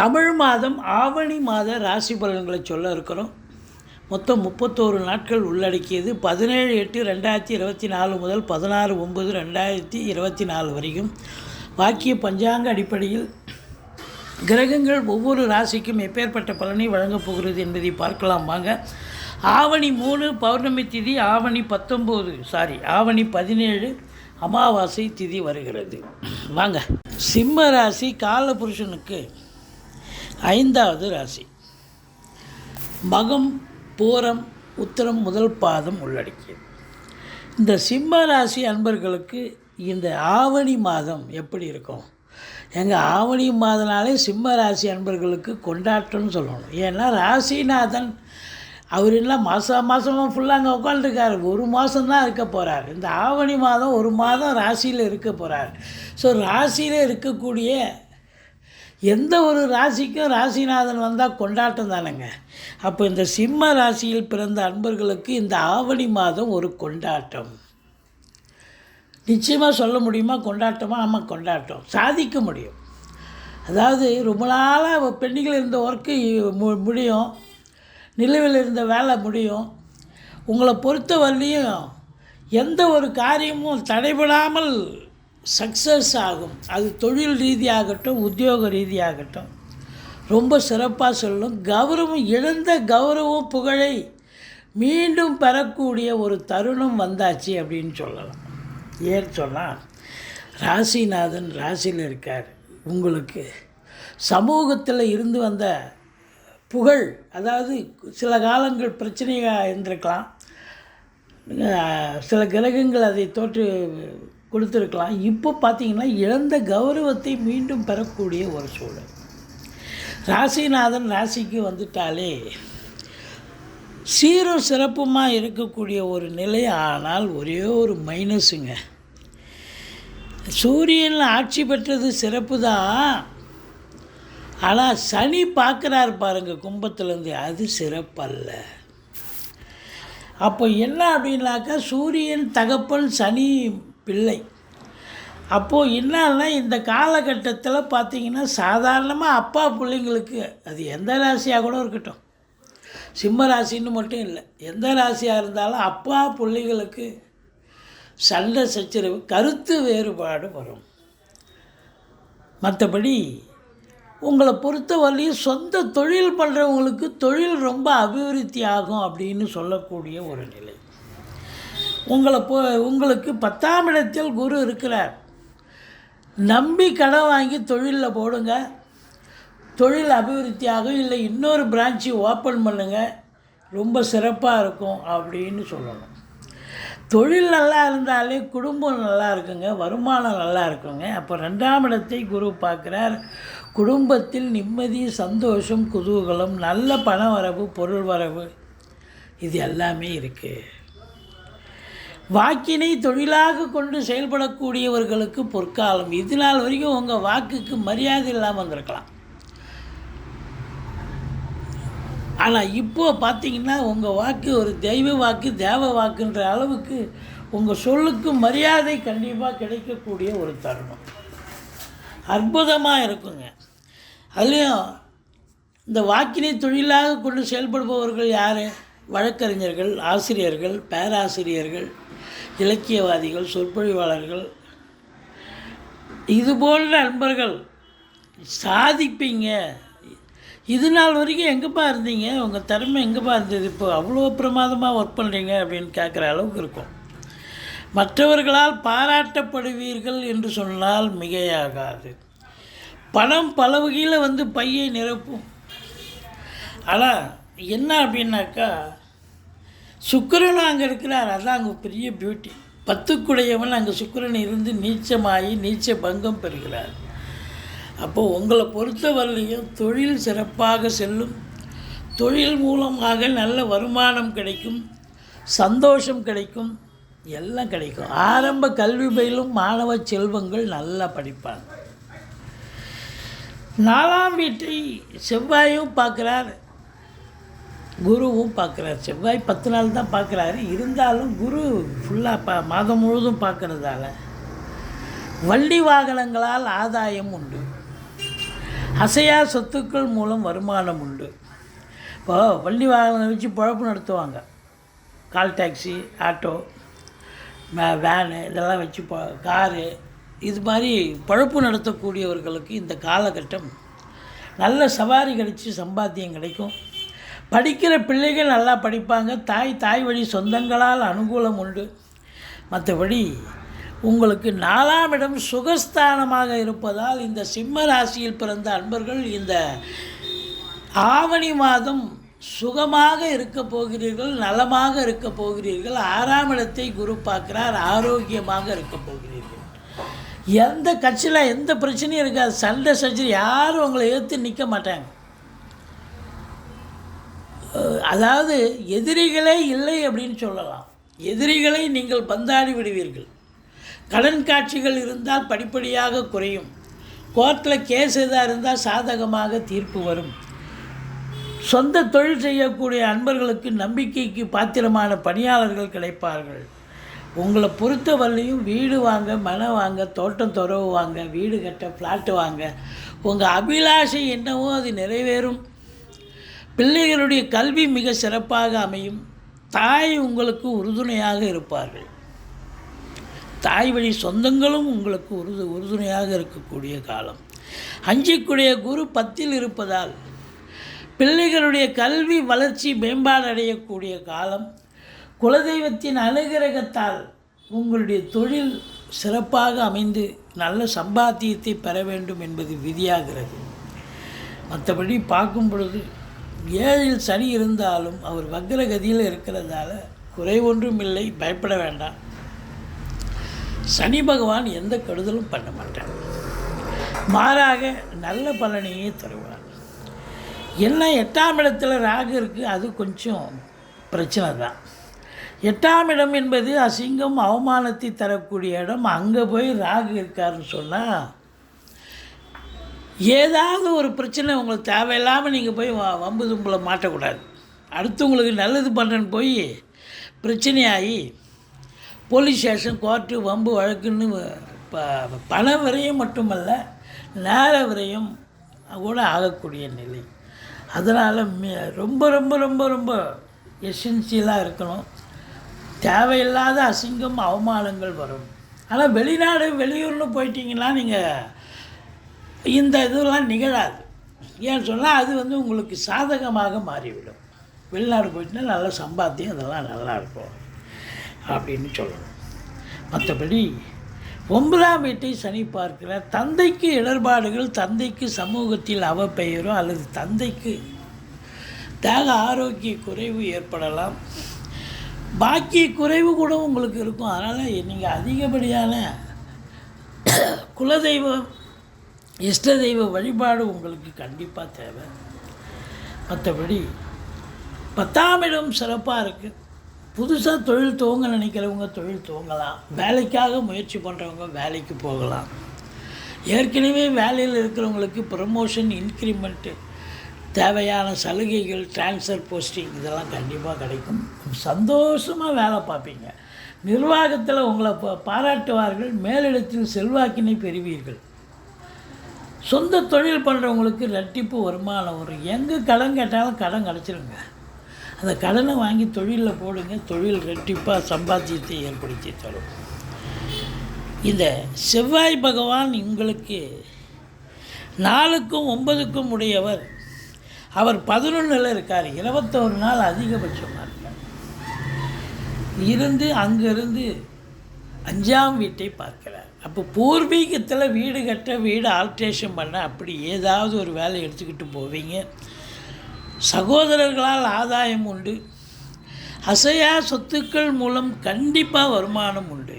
தமிழ் மாதம் ஆவணி மாத ராசி பலன்களை சொல்ல இருக்கிறோம். மொத்தம் முப்பத்தோரு நாட்கள் உள்ளடக்கியது. பதினேழு எட்டு ரெண்டாயிரத்தி இருபத்தி நாலு முதல் பதினாறு ஒம்பது ரெண்டாயிரத்தி இருபத்தி நாலு வரைக்கும் வாக்கிய பஞ்சாங்க அடிப்படையில் கிரகங்கள் ஒவ்வொரு ராசிக்கும் எப்பேற்பட்ட பலனை வழங்கப் போகிறது என்பதை பார்க்கலாம் வாங்க. ஆவணி மூணு பௌர்ணமி திதி ஆவணி பத்தொம்போது சாரி ஆவணி பதினேழு அமாவாசை திதி வருகிறது. வாங்க. சிம்ம ராசி காலபுருஷனுக்கு ஐந்தாவது ராசி. மகம் பூரம் உத்தரம் முதல் பாதம் உள்ளடக்கியது. இந்த சிம்ம ராசி அன்பர்களுக்கு இந்த ஆவணி மாதம் எப்படி இருக்கும்? எங்கள் ஆவணி மாதனாலே சிம்ம ராசி அன்பர்களுக்கு கொண்டாட்டம்னு சொல்லணும். ஏன்னா ராசிநாதன் அவர் எல்லாம் மாதம் மாதமாக ஃபுல்லாக அங்கே உட்காந்துருக்காரு ஒரு மாதம்தான் இருக்க போகிறார் இந்த ஆவணி மாதம் ஒரு மாதம் ராசியில் இருக்க போகிறார் ஸோ ராசியில் இருக்கக்கூடிய எந்த ஒரு ராசிக்கும் ராசிநாதன் வந்தால் கொண்டாட்டம் தானேங்க. அப்போ இந்த சிம்ம ராசியில் பிறந்த அன்பர்களுக்கு இந்த ஆவணி மாதம் ஒரு கொண்டாட்டம். நிச்சயமாக சொல்ல முடியுமா? கொண்டாட்டமாக ஆமாம் கொண்டாட்டம். சாதிக்க முடியும். அதாவது ரொம்ப நாளாக பெண்ணிகள் இருந்த ஒர்க்கு மு முடியும். நிலுவையில் இருந்த வேலை முடியும். உங்களை பொறுத்த வரலையும் எந்த ஒரு காரியமும் தடைபடாமல் சக்ஸஸ் ஆகும். அது தொழில் ரீதியாகட்டும் உத்தியோக ரீதியாகட்டும். ரொம்ப சிறப்பாக சொல்லும் கௌரவம் இழந்த கௌரவம் புகழை மீண்டும் பெறக்கூடிய ஒரு தருணம் வந்தாச்சு அப்படின்னு சொல்லலாம். ஏன் சொன்னால் ராசிநாதன் ராசியில் இருக்கார். உங்களுக்கு சமூகத்தில் இருந்து வந்த புகழ் அதாவது சில காலங்கள் பிரச்சனையாக இருந்திருக்கலாம். சில கிரகங்கள் அதை தோற்று கொடுத்துருக்கலாம். இப்போ பார்த்தீங்கன்னா இழந்த கௌரவத்தை மீண்டும் பெறக்கூடிய ஒரு சூழல். ராசிநாதன் ராசிக்கு வந்துட்டாலே சீரும் சிறப்புமாக இருக்கக்கூடிய ஒரு நிலை ஆனால் ஒரே ஒரு மைனஸுங்க சூரியனில் ஆட்சி பெற்றது சிறப்பு தான் ஆனால் சனி பார்க்குறாரு பாருங்கள் கும்பத்துலேருந்து. அது சிறப்பல்ல. அப்போ என்ன அப்படின்னாக்கா சூரியன் தகப்பன் சனி பிள்ளை. அப்போது என்னன்னா இந்த காலகட்டத்தில் பார்த்திங்கன்னா சாதாரணமாக அப்பா பிள்ளைங்களுக்கு அது எந்த ராசியாக கூட இருக்கட்டும். சிம்ம ராசின்னு மட்டும் இல்லை எந்த ராசியாக இருந்தாலும் அப்பா பிள்ளைகளுக்கு சண்டை சச்சரவு கருத்து வேறுபாடு வரும். மற்றபடி உங்களை பொறுத்த வரையும் சொந்த தொழில் பண்ணுறவங்களுக்கு தொழில் ரொம்ப அபிவிருத்தி ஆகும் அப்படின்னு சொல்லக்கூடிய ஒரு நிலை. உங்களை போ உங்களுக்கு பத்தாம் இடத்தில் குரு இருக்கிறார். நம்பி கடன் வாங்கி தொழிலில் போடுங்க. தொழில் அபிவிருத்தி ஆகும். இல்லை இன்னொரு பிரான்ச்சு ஓப்பன் பண்ணுங்கள் ரொம்ப சிறப்பாக இருக்கும் அப்படின்னு சொல்லணும். தொழில் நல்லா இருந்தாலே குடும்பம் நல்லா இருக்குங்க. வருமானம் நல்லா இருக்குங்க. அப்போ ரெண்டாம் இடத்தை குரு பார்க்குறார். குடும்பத்தில் நிம்மதி சந்தோஷம் குதூகலம் நல்ல பண வரவு பொருள் வரவு இது எல்லாமே இருக்குது வாக்கினை தொழிலாக கொண்டு செயல்படக்கூடியவர்களுக்கு பொற்காலம். இது நாள் வரைக்கும் உங்கள் வாக்குக்கு மரியாதை இல்லாமல் வந்திருக்கலாம். ஆனால் இப்போது பார்த்தீங்கன்னா உங்கள் வாக்கு ஒரு தெய்வ வாக்கு தேவ வாக்குன்ற அளவுக்கு உங்கள் சொல்லுக்கு மரியாதை கண்டிப்பாக கிடைக்கக்கூடிய ஒரு தருணம். அற்புதமாக இருக்குங்க. அதுலேயும் இந்த வாக்கினை தொழிலாக கொண்டு செயல்படுபவர்கள் யார்? வழக்கறிஞர்கள் ஆசிரியர்கள் பேராசிரியர்கள் இலக்கியவாதிகள் சொற்பொழிவாளர்கள். இது போன்ற நண்பர்கள் சாதிப்பீங்க. இது நாள் வரைக்கும் எங்கேப்பா இருந்தீங்க? உங்கள் திறமை எங்கேப்பா இருந்தது? இப்போ அவ்வளோ பிரமாதமாக ஒர்க் பண்ணுறீங்க அப்படின்னு கேட்குற அளவுக்கு இருக்கும். மற்றவர்களால் பாராட்டப்படுவீர்கள் என்று சொன்னால் மிகையாகாது. பணம் பல வகையில் வந்து பையை நிரப்பும். ஆனால் என்ன அப்படின்னாக்கா சுக்கிரன் அங்கே இருக்கிறார். அதான் அங்கே பெரிய பியூட்டி பத்துக்குடையவன் அங்கே சுக்கரன் இருந்து நீச்சமாகி நீச்ச பங்கம் பெறுகிறார். அப்போது உங்களை பொறுத்தவரையிலையும் தொழில் சிறப்பாக செல்லும். தொழில் மூலமாக நல்ல வருமானம் கிடைக்கும். சந்தோஷம் கிடைக்கும். எல்லாம் கிடைக்கும். ஆரம்ப கல்வி பயிலும் மாணவ செல்வங்கள் நல்லா படிப்பாங்க. நாலாம் வீட்டை செவ்வாயும் பார்க்குறார். குருவும் பார்க்குறார். செவ்வாய் பத்து நாள் தான் பார்க்குறாரு. இருந்தாலும் குரு ஃபுல்லாக பா மாதம் முழுவதும் பார்க்குறதால. வண்டி வாகனங்களால் ஆதாயம் உண்டு. அசையா சொத்துக்கள் மூலம் வருமானம் உண்டு. இப்போ வண்டி வாகனம் வச்சு பழப்பு நடத்துவாங்க. கால் டாக்ஸி ஆட்டோ வேனு இதெல்லாம் வச்சு ப காரு இது மாதிரி பழப்பு நடத்தக்கூடியவர்களுக்கு இந்த காலகட்டம் நல்ல சவாரி கிடைச்சி சம்பாத்தியம் கிடைக்கும். படிக்கிற பிள்ளைகள் நல்லா படிப்பாங்க. தாய் தாய் வழி சொந்தங்களால் அனுகூலம் உண்டு. மற்றபடி உங்களுக்கு நாலாம் இடம் சுகஸ்தானமாக இருப்பதால் இந்த சிம்ம ராசியில் பிறந்த அன்பர்கள் இந்த ஆவணி மாதம் சுகமாக இருக்க போகிறீர்கள் நலமாக இருக்க போகிறீர்கள். ஆறாம் இடத்தை குரு பார்க்கிறார் ஆரோக்கியமாக இருக்க போகிறீர்கள். எந்த கட்சியில் எந்த பிரச்சனையும் இருக்காது. சண்டை சர்ஜரி யாரும் உங்களை ஏற்று நிற்க மாட்டாங்க. அதாவது எதிரிகளே இல்லை அப்படின்னு சொல்லலாம். எதிரிகளை நீங்கள் பந்தாடி விடுவீர்கள். கடன் காட்சிகள் இருந்தால் படிப்படியாக குறையும். கோர்ட்டில் கேஸ் எதாக இருந்தால் சாதகமாக தீர்ப்பு வரும். சொந்த தொழில் செய்யக்கூடிய அன்பர்களுக்கு நம்பிக்கைக்கு பாத்திரமான பணியாளர்கள் கிடைப்பார்கள். உங்களை பொறுத்தவரையும் வீடு வாங்க மனம் வாங்க தோட்டம் துறவு வாங்க வீடு கட்ட ஃப்ளாட்டு வாங்க உங்கள் அபிலாஷை என்னவோ அது நிறைவேறும். பிள்ளைகளுடைய கல்வி மிக சிறப்பாக அமையும். தாய் உங்களுக்கு உறுதுணையாக இருப்பார்கள். தாய் வழி சொந்தங்களும் உங்களுக்கு உறுது உறுதுணையாக இருக்கக்கூடிய காலம். அஞ்சிக்குடைய குரு பத்தில் இருப்பதால் பிள்ளைகளுடைய கல்வி வளர்ச்சி மேம்பாடு அடையக்கூடிய காலம். குலதெய்வத்தின் அனுகிரகத்தால் உங்களுடைய தொழில் சிறப்பாக அமைந்து நல்ல சம்பாத்தியத்தை பெற வேண்டும் என்பது விதியாகிறது. மற்றபடி பார்க்கும் பொழுது ஏழில் சனி இருந்தாலும் அவர் வக்ரகதியில் இருக்கிறதால குறை ஒன்றும் இல்லை பயப்பட வேண்டாம். சனி பகவான் எந்த கெடுதலும் பண்ண மாட்டார். மாறாக நல்ல பலனையே தருவார். என்ன எட்டாம் இடத்துல ராகு இருக்குது அது கொஞ்சம் பிரச்சனை தான். எட்டாம் இடம் என்பது அசிங்கம் அவமானத்தை தரக்கூடிய இடம். அங்கே போய் ராகு இருக்காருன்னு சொன்னால் ஏதாவது ஒரு பிரச்சனை உங்களுக்கு தேவையில்லாமல் நீங்கள் போய் வம்பு தும்பில் மாட்டக்கூடாது. அடுத்தவங்களுக்கு நல்லது பண்ணுறேன்னு போய் பிரச்சனையாகி போலீஸ் ஸ்டேஷன் கோர்ட்டு வம்பு வழக்குன்னு ப பண வரையும் மட்டுமல்ல நேர வரையும் கூட ஆகக்கூடிய நிலை. அதனால் ரொம்ப ரொம்ப ரொம்ப ரொம்ப எசென்சியலாக இருக்கணும். தேவையில்லாத அசிங்கம் அவமானங்கள் வரும். ஆனால் வெளிநாடு வெளியூர்னு போயிட்டீங்கன்னா நீங்கள் இந்த இதெல்லாம் நிகழாது. ஏன்னு சொன்னால் அது வந்து உங்களுக்கு சாதகமாக மாறிவிடும். வெளிநாடு போயிட்டுனா நல்ல சம்பாத்தியம் இதெல்லாம் நல்லா இருக்கும் அப்படின்னு சொல்லணும். மற்றபடி ஒன்பதாம் வீட்டை சனி பார்க்கிறார். தந்தைக்கு இடர்பாடுகள் தந்தைக்கு சமூகத்தில் அவப்பெயரோ அல்லது தந்தைக்கு தேக ஆரோக்கிய குறைவு ஏற்படலாம். பாக்கிய குறைவு கூட உங்களுக்கு இருக்கும். அதனால் நீங்கள் அதிகப்படியான குலதெய்வம் இஷ்ட தெய்வ வழிபாடு உங்களுக்கு கண்டிப்பாக தேவை. மற்றபடி பத்தாம் இடம் சிறப்பாக இருக்குது புதுசாக தொழில் துவங்க நினைக்கிறவங்க தொழில் துவங்கலாம். வேலைக்காக முயற்சி பண்ணுறவங்க வேலைக்கு போகலாம். ஏற்கனவே வேலையில் இருக்கிறவங்களுக்கு ப்ரமோஷன் இன்க்ரிமெண்ட்டு தேவையான சலுகைகள் ட்ரான்ஸ்ஃபர் போஸ்டிங் இதெல்லாம் கண்டிப்பாக கிடைக்கும். சந்தோஷமாக வேலை பார்ப்பீங்க. நிர்வாகத்தில் உங்களை பாராட்டுவார்கள். மேலிடத்தில் செல்வாக்கினை பெறுவீர்கள். சொந்த தொழில் பண்ணுறவங்களுக்கு ரெட்டிப்பு வருமானம் வரும். எங்கே கடன் கேட்டாலும் கடன் கிடச்சிருங்க. அந்த கடனை வாங்கி தொழிலில் போடுங்க. தொழில் ரெட்டிப்பாக சம்பாத்தியத்தை ஏற்படுத்தி தரும். இந்த செவ்வாய் பகவான் உங்களுக்கு நாலுக்கும் ஒன்பதுக்கும் உடையவர். அவர் பதினொன்றில் இருக்கார். இருபத்தோரு நாள் அதிகபட்சமாக இருக்கார். இருந்து அங்கேருந்து அஞ்சாம் வீட்டை பார்க்கிறார். அப்போ பூர்வீகத்தில் வீடு கட்ட வீடு ஆல்ட்ரேஷன் பண்ண அப்படி ஏதாவது ஒரு வேலை எடுத்துக்கிட்டு போவீங்க. சகோதரர்களால் ஆதாயம் உண்டு. அசையா சொத்துக்கள் மூலம் கண்டிப்பாக வருமானம் உண்டு.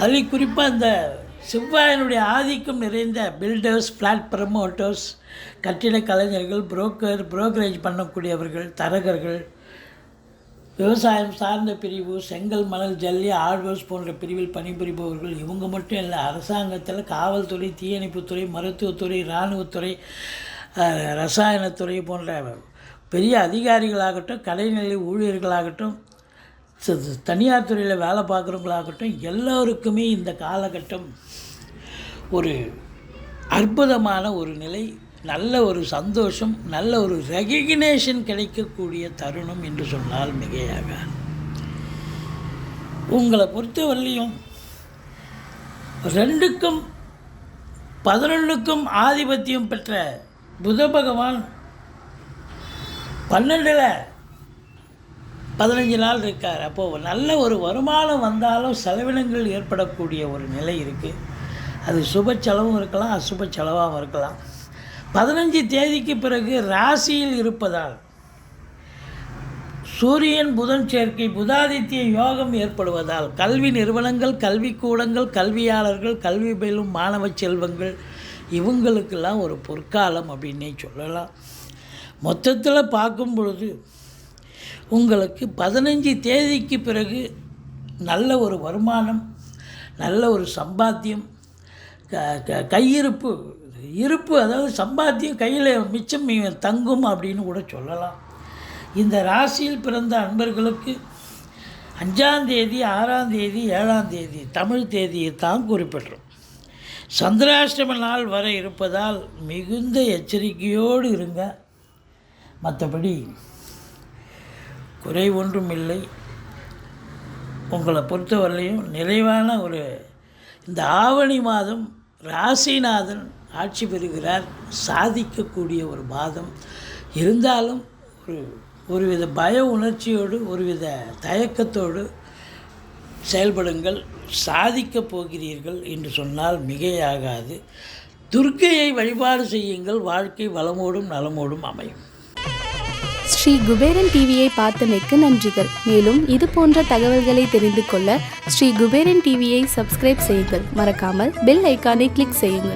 அதில் குறிப்பாக இந்த செவ்வாயினுடைய ஆதிக்கம் நிறைந்த பில்டர்ஸ் ஃப்ளாட் ப்ரமோட்டர்ஸ் கட்டிட கலைஞர்கள் புரோக்கர் புரோக்கரேஜ் பண்ணக்கூடியவர்கள் தரகர்கள் விவசாயம் சார்ந்த பிரிவு செங்கல் மணல் ஜல்லி ஆழ்வர்ஸ் போன்ற பிரிவில் பணிபுரிபவர்கள் இவங்க மட்டும் இல்லை அரசாங்கத்தில் காவல்துறை தீயணைப்புத்துறை மருத்துவத்துறை இராணுவத்துறை ரசாயனத்துறை போன்ற பெரிய அதிகாரிகளாகட்டும் கடைநிலை ஊழியர்களாகட்டும் தனியார் துறையில் வேலை பார்க்குறவங்களாகட்டும் எல்லோருக்குமே இந்த காலகட்டம் ஒரு அற்புதமான ஒரு நிலை நல்ல ஒரு சந்தோஷம் நல்ல ஒரு ரெகக்னேஷன் கிடைக்கக்கூடிய தருணம் என்று சொன்னால் மிகையாக உங்களை பொறுத்தவரையிலையும் ரெண்டுக்கும் பதினொன்றுக்கும் ஆதிபத்தியம் பெற்ற புத பகவான் பன்னெண்டில் பதினஞ்சு நாள் இருக்கார். அப்போது நல்ல ஒரு வருமானம் வந்தாலும் செலவினங்கள் ஏற்படக்கூடிய ஒரு நிலை இருக்குது அது சுப செலவும் இருக்கலாம் அசுப செலவாகவும் இருக்கலாம். பதினஞ்சு தேதிக்கு பிறகு ராசியில் இருப்பதால் சூரியன் புதன் சேர்க்கை புதாதித்ய யோகம் ஏற்படுவதால் கல்வி நிறுவனங்கள் கல்விக்கூடங்கள் கல்வியாளர்கள் கல்வி பயிலும் மாணவ செல்வங்கள் இவங்களுக்கெல்லாம் ஒரு பொற்காலம் அப்படின்னே சொல்லலாம். மொத்தத்தில் பார்க்கும் பொழுது உங்களுக்கு பதினஞ்சு தேதிக்கு பிறகு நல்ல ஒரு வருமானம் நல்ல ஒரு சம்பாத்தியம் க க கையிருப்பு இருப்பு அதாவது சம்பாத்தியம் கையில் மிச்சம் தங்கும் அப்படின்னு கூட சொல்லலாம். இந்த ராசியில் பிறந்த அன்பர்களுக்கு அஞ்சாம் தேதி ஆறாம் தேதி ஏழாம் தேதி தமிழ் தேதியை தான் குறிப்பிடுறோம். சந்திராஷ்டம நாள் வர இருப்பதால் மிகுந்த எச்சரிக்கையோடு இருங்க. மற்றபடி குறை ஒன்றும் இல்லை. உங்களை பொறுத்தவரையிலையும் நிறைவான ஒரு இந்த ஆவணி மாதம் ராசிநாதன் ஆட்சி பெறுகிறார் சாதிக்கக்கூடிய ஒரு பாதம். இருந்தாலும் ஒரு ஒருவித பய உணர்ச்சியோடு ஒருவித தயக்கத்தோடு செயல்படுங்கள். சாதிக்கப் போகிறீர்கள் என்று சொன்னால் மிகையாகாது. துர்க்கையை வழிபாடு செய்யுங்கள். வாழ்க்கை வளமோடும் நலமோடும் அமையும். ஸ்ரீ குபேரன் டிவியை பார்த்தமைக்கு நன்றிகள். மேலும் இது போன்ற தகவல்களை தெரிந்து கொள்ள ஸ்ரீ குபேரன் டிவியை சப்ஸ்கிரைப் செய்யுங்கள். மறக்காமல் பெல் ஐக்கானை கிளிக் செய்யுங்கள்.